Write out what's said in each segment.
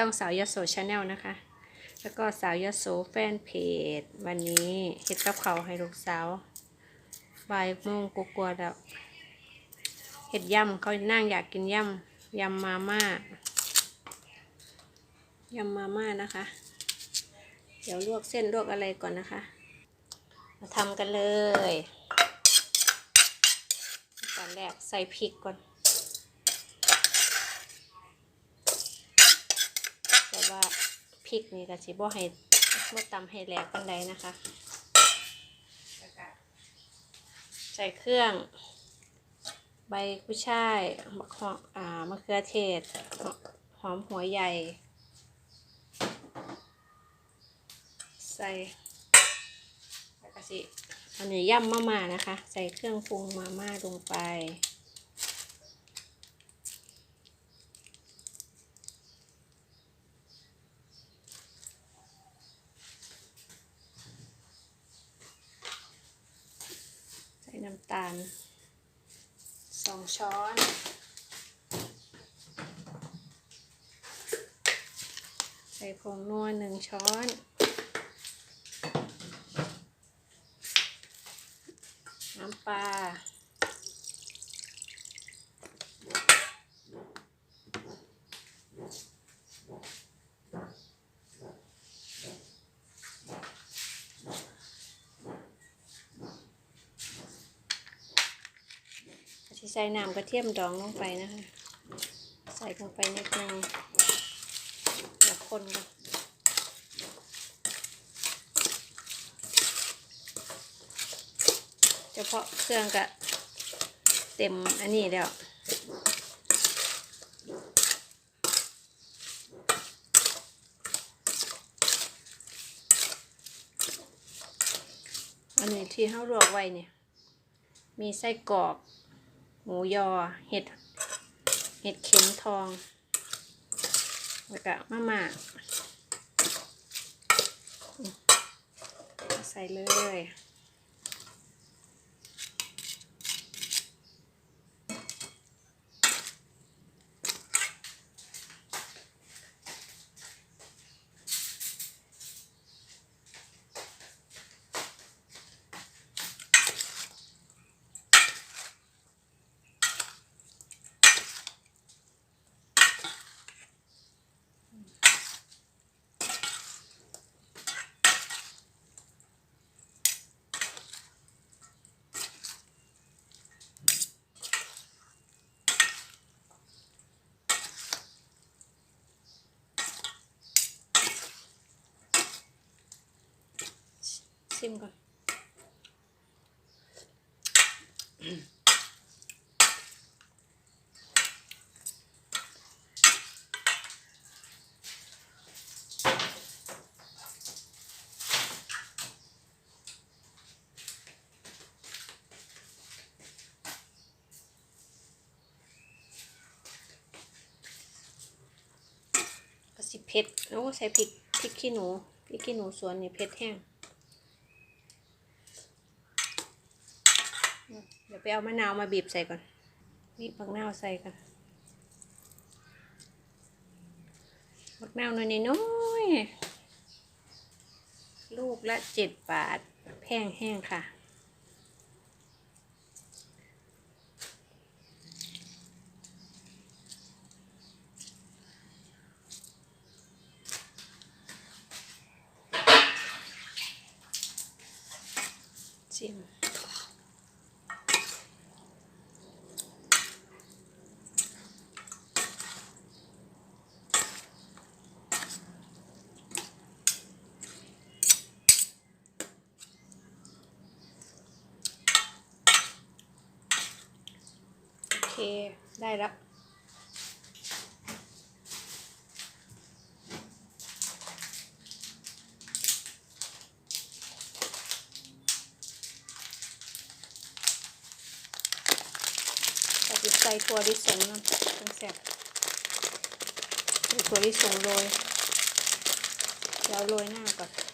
ช่องสาวยโสชาแนลนะคะ แล้วก็สาวยโสแฟนเพจ วันนี้เฮ็ดกับเขาให้ลูกสาวบ่ายโมงกลัวๆแล้วเฮ็ดยำเขานั่งอยากกินยำยำมาม่ายำมาม่านะคะ เดี๋ยวลวกเส้นลวกอะไรก่อนนะคะ มาทำกันเลยตอนแรกใส่พริกก่อน แต่ว่าพริกนี่ก็สิบ่ให้บ่ตำให้แหลกกันใดนะคะ ใส่เครื่อง ใบกุ้ยช่ายมะขออ่ามะเขือเทศ หอมหัวใหญ่ ใส่แล้วก็สิอันนี้ย่ำมาม่านะคะ ใส่เครื่องปรุงมาม่าลงไป น้ำตาลสองช้อน ใส่ผงนัวหนึ่งช้อน น้ำปลา ส่น้ำกระเทียมดองลงไปนะคะ ใส่ลงไปนิดนึงแล้วคนกันเฉพาะเครื่องกะเต็มอันนี้แล้วอันนี้ที่เขาลวกไว้เนี่ย มีไส้กรอก หมูยอ เห็ด เห็ดเข็มทอง แล้วก็มะม่าใส่เลย ชิมก่อน ก็สิเผ็ดโอ้วก็ใส่พริกพริกขี้หนูพริกขี้หนูสวนนี่เผ็ดแห้ง เดี๋ยวไปเอามะนาวมาบีบใส่ก่อนบีบมะนาวใส่กันมะนาวน่อยน้อยๆลูกละเจ็ดบาทแพงแห้งค่ะชิม เค ได้แล้วตัดใส่ถั่วลิสงน้ำตั้งแซ่บใส่ถั่วลิสงโรยเดี๋ยวโรยหน้าก่อน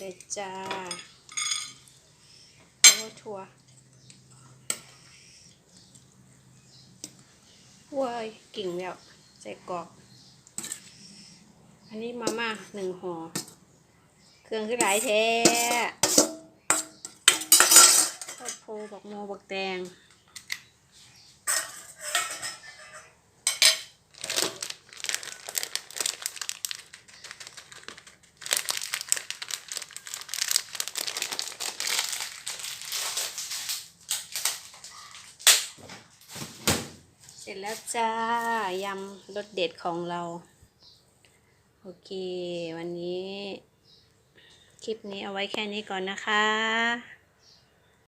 เลยจ้าแล้วก็ถั่วว้ายกิ่งแล้วใส่กรอกอันนี้มาม่าหนึ่งห่อเครื่องคือหลายแท้ข้าวโพดบักโมบักแตง สร็จแล้วจ้ายำรสเด็ดของเรา โอเค วันนี้ คลิปนี้เอาไว้แค่นี้ก่อนนะคะ